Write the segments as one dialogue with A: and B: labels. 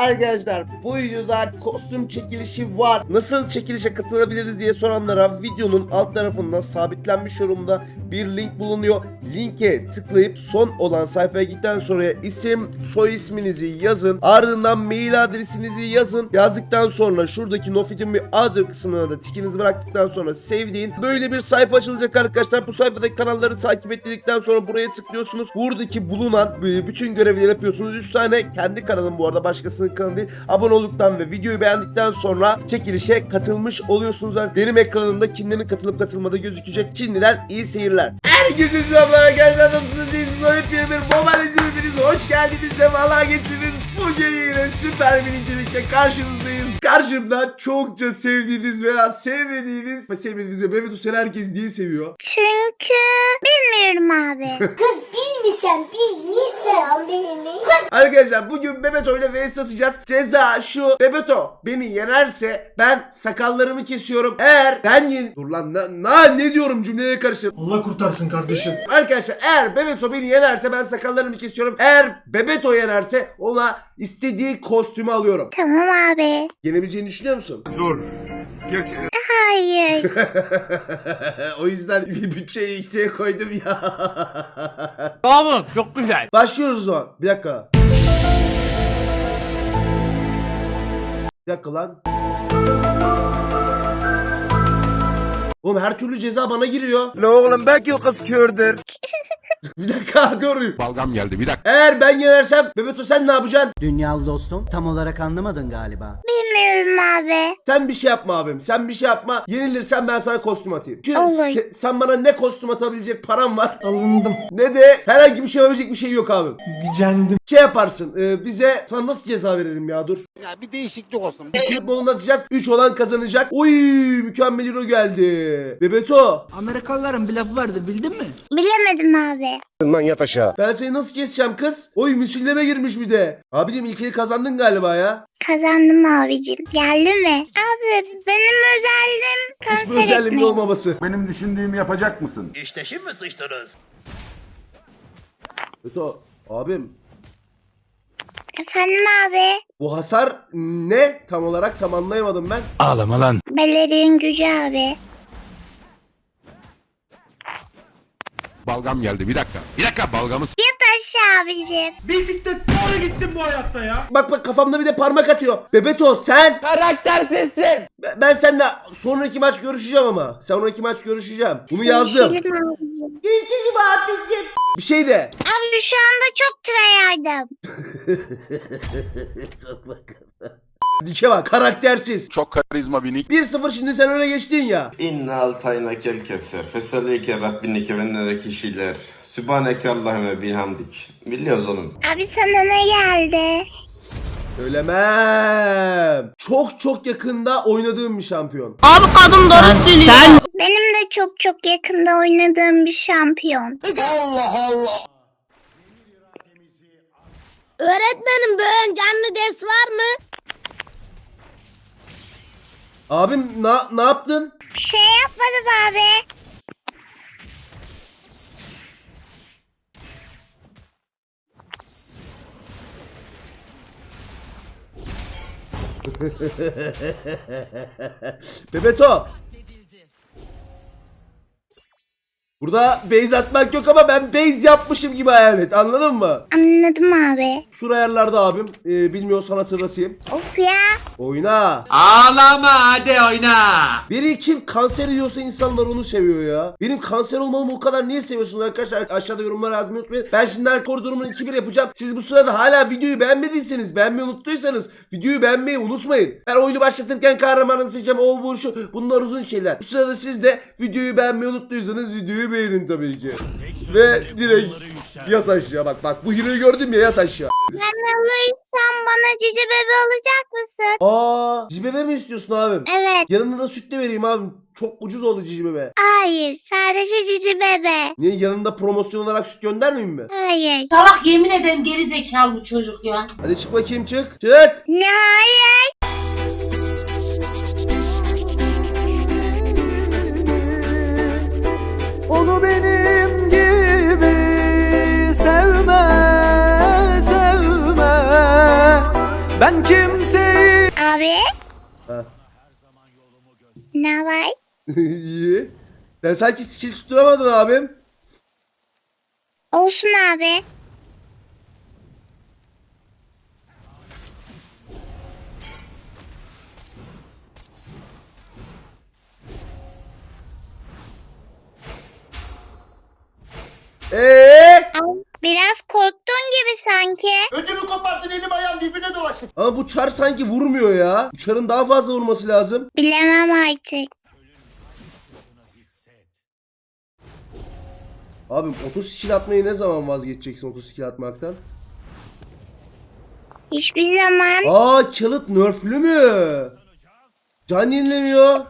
A: Arkadaşlar bu videoda kostüm çekilişi var. Nasıl çekilişe katılabiliriz diye soranlara videonun alt tarafında sabitlenmiş yorumda bir link bulunuyor. Linke tıklayıp son olan sayfaya gittikten sonra isim, soy isminizi yazın. Ardından mail adresinizi yazın. Yazdıktan sonra şuradaki Nofit'in bir other kısmına da tikinizi bıraktıktan sonra sevdiğin böyle bir sayfa açılacak arkadaşlar. Bu sayfadaki kanalları takip ettikten sonra buraya tıklıyorsunuz. Buradaki bulunan bütün görevleri yapıyorsunuz. 3 tane kendi kanalım bu arada başkasının kanalı değil. Abone olduktan ve videoyu beğendikten sonra çekilişe katılmış oluyorsunuz. Benim ekranımda kimlerin katılıp katılmadığı gözükecek. Şimdiden iyi seyirler. Herkese selamlar arkadaşlar nasılsınız iyisiniz oyun bir mobil izleyiciniz hoş geldiniz sefalar getirdiniz bugün yine süper bir incelikle karşınızdayız karşımda çokça sevdiğiniz veya sevmediğiniz sevmediğiniz ve Mehmet Hüseyin herkes diye seviyor
B: Çünkü bilmiyorum abi.
C: Kız bilmişsen bilmişsen bilmiş.
A: Arkadaşlar bugün Bebeto ile vs atacağız. Ceza şu. Bebeto beni yenerse ben sakallarımı kesiyorum. Eğer ben yen... Dur lan na, na- ne diyorum cümleye karıştırdım.
D: Allah kurtarsın kardeşim.
A: Arkadaşlar eğer Bebeto beni yenerse ben sakallarımı kesiyorum. Eğer Bebeto yenerse ona istediği kostümü alıyorum.
B: tamam abi.
A: Yenebileceğini düşünüyor musun?
B: Hayır.
A: o yüzden bir bütçeyi yükseğe koydum ya.
E: Bravo çok güzel.
A: Başlıyoruz o zaman. Bir dakika. Bir dakika lan. Oğlum her türlü ceza bana giriyor.
F: La oğlum belki o kız kördür.
A: bir dakika dur.
G: Balgam geldi bir dakika.
A: Eğer ben yenersem Bebeto sen ne yapacaksın?
H: Dünyalı dostum tam olarak anlamadın galiba.
B: bilmiyorum abi.
A: Sen bir şey yapma abim. Sen bir şey yapma. Yenilirsen ben sana kostüm atayım. Çünkü
B: Olur.
A: se- sen bana ne kostüm atabilecek param var
D: Alındım.
A: ne de herhangi bir şey yapabilecek bir şey yok abim.
D: Gücendim.
A: Şey yaparsın. e, bize sana nasıl ceza verelim ya dur.
G: Ya bir değişiklik olsun.
A: Modunu atacağız. 3 olan kazanacak. Oy mükemmel hero geldi. Bebeto
H: Amerikalıların bir lafı vardır bildin mi?
B: Bilemedim abi.
G: Lan yat aşağı.
A: ben seni nasıl keseceğim kız? Oy müsülleme girmiş bir de. Abicim ilkini kazandın galiba ya.
B: Kazandım abicim. Geldi mi? Abi benim özelliğim
A: Hiçbir
B: kanser
A: özelliğimin
B: etmek.
A: olmaması.
G: Benim düşündüğümü yapacak mısın?
A: Beto abim
B: Efendim abi.
A: bu hasar ne tam olarak tam anlayamadım ben.
F: Ağlama lan.
B: Bellerin gücü abi.
G: Balgam geldi bir dakika. Bir dakika balgamı s-
B: abicim.
D: Bisiklet doğru gitsin bu hayatta ya.
A: Bak bak kafamda bir de parmak atıyor. Bebeto sen.
F: Karaktersizsin.
A: Ben- Ben seninle sonraki maç görüşeceğim ama. Sonraki maç görüşeceğim. Bunu yazdım.
B: Görüşelim abicim.
A: Görüşelim abicim. Bir şey de.
B: Abi şu anda çok tryhard'ım.
A: Çok bakalım. Dike bak karaktersiz.
G: çok karizma binik.
A: 1-0 şimdi sen öne geçtin ya.
I: İnne altayna kel kevser. Fesalike Rabbinike ve nereki şeyler. Sübhaneke Allahümme bihamdik. Biliyoruz oğlum.
B: Abi sana ne geldi?
A: Söylemem. Çok çok yakında oynadığım bir şampiyon.
B: Benim de çok çok yakında oynadığım bir şampiyon.
C: Öğretmenim bugün canlı ders var mı?
A: Abim na, ne yaptın?
B: Bir şey yapmadım abi.
A: Bebeto. Burada base atmak yok ama ben base yapmışım gibi hayal et anladın mı?
B: Anladım abi.
A: Sur ayarlarda abim. Ee, bilmiyorsan hatırlatayım.
B: Of ya.
A: Oyna.
E: Ağlama hadi oyna.
A: Biri kim kanser yiyorsa insanlar onu seviyor ya. Benim kanser olmamı o kadar niye seviyorsunuz arkadaşlar? Aşağıda yorumlara yazmayı unutmayın. Ben şimdi rekor durumunu 2-1 yapacağım. Siz bu sırada hala videoyu beğenmediyseniz, beğenmeyi unuttuysanız videoyu beğenmeyi unutmayın. Ben oyunu başlatırken kahramanımı seçeceğim. O bu şu. Bunlar uzun şeyler. Bu sırada siz de videoyu beğenmeyi unuttuysanız videoyu beğenin tabii ki. Ve direkt yat aşağı. Bak bak bu hero'yu gördüm ya yat aşağı.
B: Ben alırsam bana cici bebe alacak mısın?
A: Aa, cibebe mi istiyorsun abim?
B: Evet.
A: Yanında da süt de vereyim abim. Çok ucuz oldu cici bebe.
B: Hayır. Sadece cici bebe.
A: Niye yanında promosyon olarak süt göndermeyeyim mi?
B: Hayır.
J: Salak yemin ederim geri zekalı bu çocuk ya.
A: Hadi çık bakayım çık. Çık.
B: Ne hayır?
F: Onu benim gibi sevme sevme. Ben kimseyi
B: Abi
A: Ha.
B: ne var?
A: İyi. Sen sanki skill tutturamadın abim.
B: Olsun abi.
A: Eee?
B: Biraz korktun gibi sanki.
A: Ödümü koparttın elim ayağım birbirine dolaştı. Ama bu çar sanki vurmuyor ya. Bu çarın daha fazla vurması lazım.
B: Bilemem artık.
A: Abim 30 skill atmayı ne zaman vazgeçeceksin 30 skill atmaktan?
B: Hiçbir zaman.
A: Aa Khaled nerflü mü? Can yenilemiyor.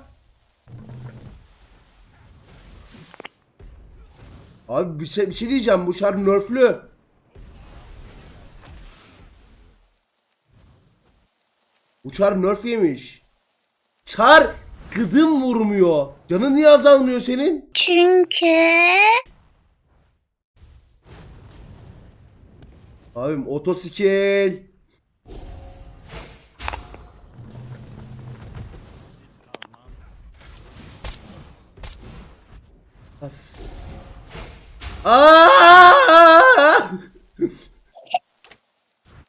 A: Abi bir şey, bir şey diyeceğim bu şar nerflü. Bu çar nerf yemiş. Çar gıdım vurmuyor. Canın niye azalmıyor senin?
B: Çünkü
A: Abim otosikil. As. Aa!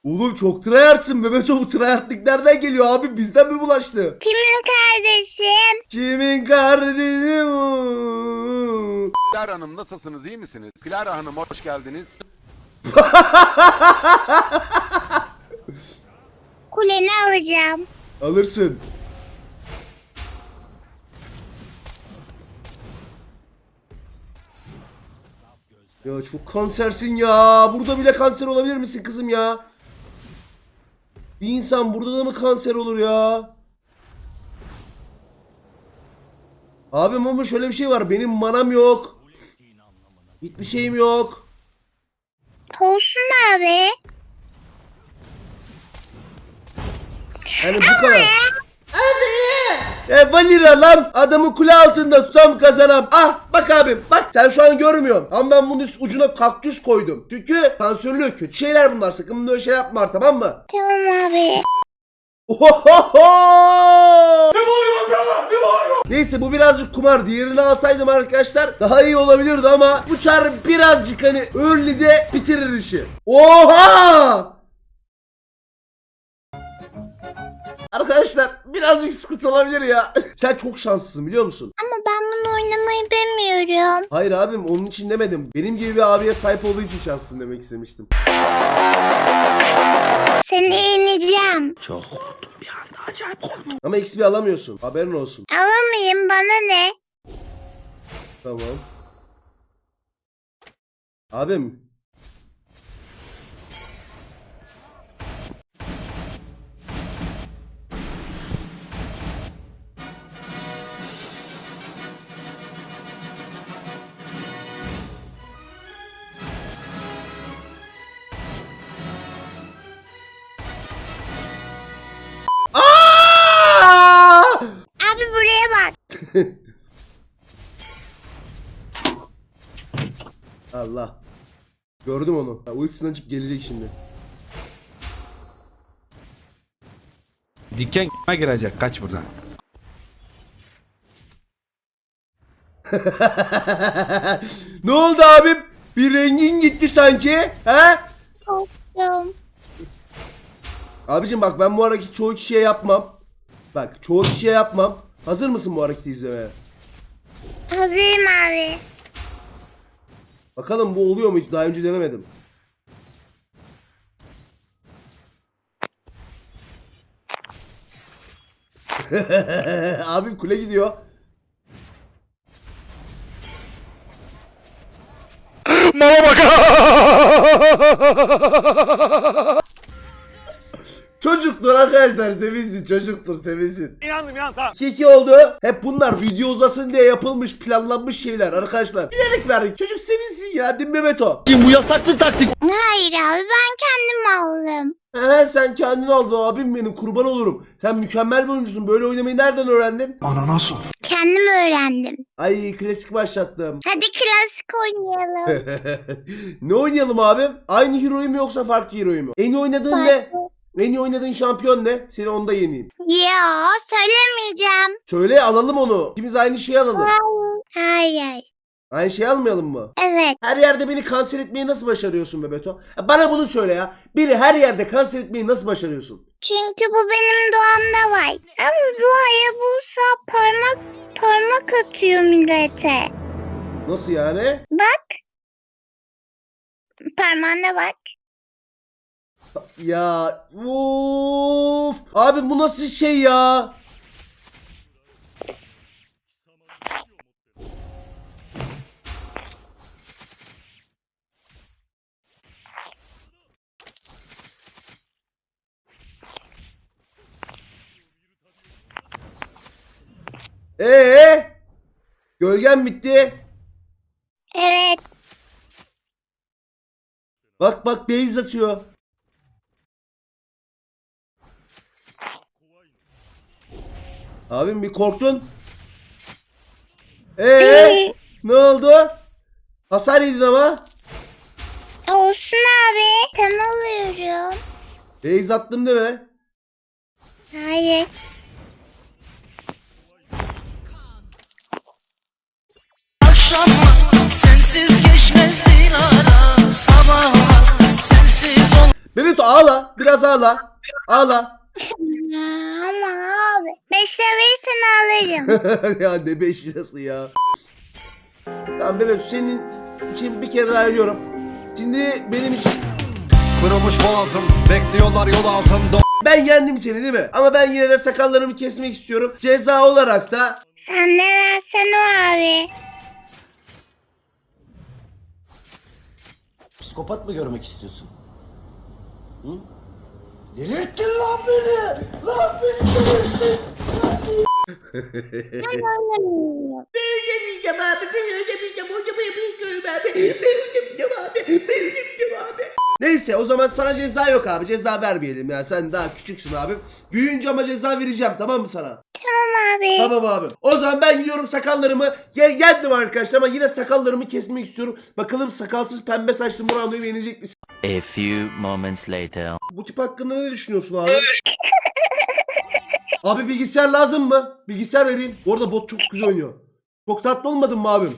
A: Oğlum çok tryhardsın bebe çok tryhardlık nereden geliyor abi bizden mi bulaştı?
B: kimin kardeşim?
A: Kimin kardeşi bu?
G: Clara Hanım nasılsınız iyi misiniz? Clara Hanım hoş geldiniz.
B: Kuleni alacağım.
A: Alırsın. Ya çok kansersin ya. Burada bile kanser olabilir misin kızım ya? Bir insan burada da mı kanser olur ya? Abim ama şöyle bir şey var. Benim manam yok. Hiçbir şeyim yok.
B: Olsun abi.
A: Yani bu kadar. E Valira lan adamı kule altında tutam kazanam. Ah bak abim bak sen şu an görmüyorsun. Ama ben bunun üst ucuna kaktüs koydum. Çünkü kansörlü kötü şeyler bunlar sakın böyle şey yapma tamam mı?
B: Tamam abi.
A: Ohoho! Neyse bu birazcık kumar. Diğerini alsaydım arkadaşlar daha iyi olabilirdi ama bu çar birazcık hani early'de bitirir işi. Oha! Arkadaşlar birazcık sıkıntı olabilir ya. Sen çok şanslısın biliyor musun?
B: Ama ben bunu oynamayı bilmiyorum.
A: Hayır abim onun için demedim. Benim gibi bir abiye sahip olduğu için şanslısın demek istemiştim.
B: Seni yeneceğim.
A: Ama XP alamıyorsun. Haberin olsun.
B: Alamayayım bana ne?
A: Tamam. Abim. Allah. Gördüm onu. Ha, Ultisini açıp gelecek şimdi.
K: Diken girecek kaç buradan.
A: ne oldu abim? Bir rengin gitti sanki. He?
B: Korktum.
A: Abicim bak ben bu hareketi çoğu kişiye yapmam. Bak çoğu kişiye yapmam. Hazır mısın bu hareketi izlemeye?
B: Hazırım abi.
A: Bakalım bu oluyor mu hiç daha önce denemedim. Abim kule gidiyor.
G: Mama bak.
A: Çocuktur arkadaşlar sevinsin çocuktur sevinsin.
D: İnandım inan tamam.
A: 2-2 oldu. Hep bunlar video uzasın diye yapılmış planlanmış şeyler arkadaşlar. Bilerek verdik çocuk sevinsin ya değil mi Mehmet o?
B: Hayır abi ben kendim aldım.
A: He sen kendin aldın abim benim kurban olurum. Sen mükemmel bir oyuncusun böyle oynamayı nereden öğrendin?
D: Ananas o.
B: Kendim öğrendim.
A: Ay klasik başlattım.
B: Hadi klasik oynayalım.
A: ne oynayalım abim? Aynı hero'yu mu yoksa farklı hero'yu mu? En iyi oynadığın ne? En iyi oynadığın şampiyon ne? Seni onda yeneyim.
B: Ya söylemeyeceğim.
A: Söyle alalım onu. İkimiz aynı şeyi alalım.
B: Hayır.
A: Aynı şeyi almayalım mı?
B: Evet.
A: Her yerde beni kanser etmeyi nasıl başarıyorsun be Beto? Ya Bana bunu söyle ya. Biri her yerde kanser etmeyi nasıl başarıyorsun?
B: Çünkü bu benim doğamda var. Ama bu Hayabusa parmak parmak atıyor millete.
A: Nasıl yani?
B: Bak. Parmağına bak.
A: Ya uf. Abi bu nasıl şey ya? Ee? Gölgen bitti.
B: Evet.
A: Bak bak beyz atıyor. Abim bir korktun. Ee, ne oldu? Hasar yedin ama.
B: Olsun abi. Kan alıyorum.
A: Beyz attım değil mi?
B: Hayır.
A: Mehmet ağla. Biraz ağla. Ağla.
B: Ama abi. Beş lira verirsen alırım.
A: ya ne 5 lirası ya. Tamam Mehmet senin için bir kere daha ölüyorum. Şimdi benim için
F: Kırılmış boğazım bekliyorlar yol ağzımda
A: ben yendim seni değil mi? Ama ben yine de sakallarımı kesmek istiyorum. Ceza olarak da
B: Sen ne versen o abi.
H: Psikopat mı görmek istiyorsun? Hı? Delirttin lan beni! Lan beni delirttin!
A: Neyse o zaman sana ceza yok abi. Ceza vermeyelim ya. Sen daha küçüksün abi. Büyüyünce ama ceza vereceğim tamam mı sana?
B: Tamam abi.
A: Tamam abi. O zaman ben gidiyorum sakallarımı. Gel geldim arkadaşlar ama yine sakallarımı kesmek istiyorum. Bakalım sakalsız pembe saçlı Murando'yu beğenecek misin?
E: A few moments later.
A: Bu tip hakkında ne düşünüyorsun abi? abi bilgisayar lazım mı? Bilgisayar vereyim. Bu arada bot çok güzel oynuyor. Çok tatlı olmadın mı abim?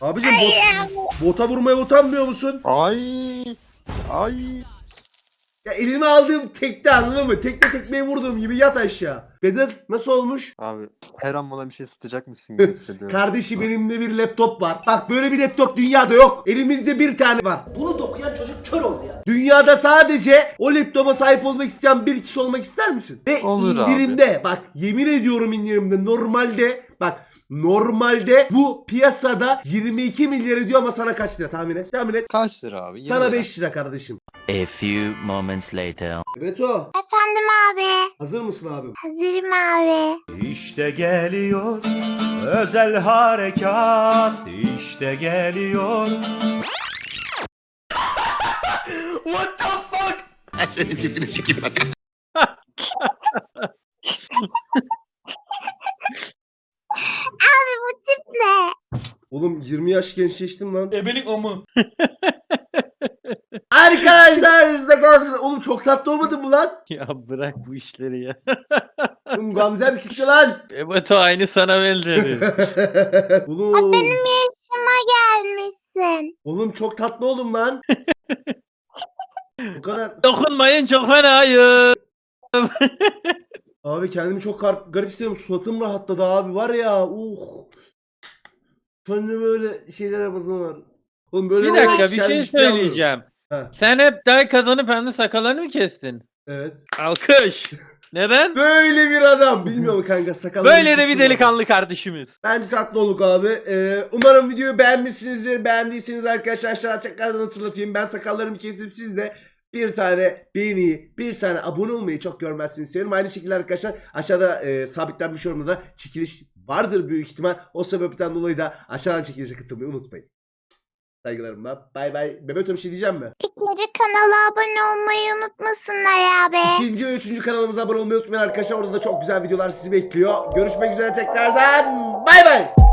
A: Abicim bot, bota vurmaya utanmıyor musun?
F: Ay Ay
A: Ya elime aldığım tekte anladın mı? Tekte tekmeyi vurduğum gibi yat aşağı. Bedel nasıl olmuş?
F: Abi her an bana bir şey satacak mısın gibi hissediyorum
A: Kardeşim elimde bir laptop var. Bak böyle bir laptop dünyada yok. Elimizde bir tane var.
H: Bunu dokuyan çocuk kör oldu ya.
A: Dünyada sadece o laptopa sahip olmak isteyen bir kişi olmak ister misin? Ve
F: Olur abi.
A: indirimde bak yemin ediyorum indirimde normalde bak normalde bu piyasada 22 milyar ediyor ama sana kaç lira tahmin et? Tahmin et.
F: Kaç lira abi? Yirmi
A: Sana
F: lira.
A: 5 lira kardeşim.
E: A few moments later.
A: Beto
B: Efendim abi.
A: hazır mısın abim?
B: Hazırım abi.
D: İşte geliyor özel harekat işte geliyor. What the fuck?
F: Senin tipini sikeyim bak
B: Abi bu tip ne?
A: Oğlum 20 yaş gençleştim lan.
D: Ebelik mu?
A: Arkadaşlar size kalsın. Oğlum çok tatlı olmadı mı lan?
E: Ya bırak bu işleri ya.
A: Oğlum Gamze'm çıktı lan.
E: Evet o aynı sana benzedi.
A: Oğlum.
B: Yaşıma gelmişsin.
A: Oğlum çok tatlı oğlum lan. Bu kadar.
E: Dokunmayın çok fenayım.
A: Abi kendimi çok gar- garip hissediyorum. Suratım rahatladı abi var ya. Uh. Kendime böyle şeylere bazım var. Oğlum böyle
E: Bir dakika bir şey
A: ciddiye
E: söyleyeceğim. Sen hep daha kazanıp hem de sakallarını mı kestin?
A: Evet.
E: Alkış. Neden?
A: Böyle bir adam. Bilmiyorum kanka sakallı.
E: Böyle de bir delikanlı kardeşimiz.
A: Bence tatlı olduk abi. Ee, umarım videoyu beğenmişsinizdir. Beğendiyseniz arkadaşlar tekrardan hatırlatayım. Ben sakallarımı kesip siz de bir tane beğeniyi, bir tane abone olmayı çok görmezsiniz istiyorum. Aynı şekilde arkadaşlar aşağıda e, sabitlenmiş yorumda da çekiliş vardır büyük ihtimal. O sebepten dolayı da aşağıdan çekilişe katılmayı unutmayın. Saygılarımla. Bay bay. Mehmet bir şey diyeceğim mi?
B: İkinci kanala abone olmayı unutmasınlar abi.
A: İkinci ve üçüncü kanalımıza abone olmayı unutmayın arkadaşlar. Orada da çok güzel videolar sizi bekliyor. Görüşmek üzere tekrardan. Bay bay.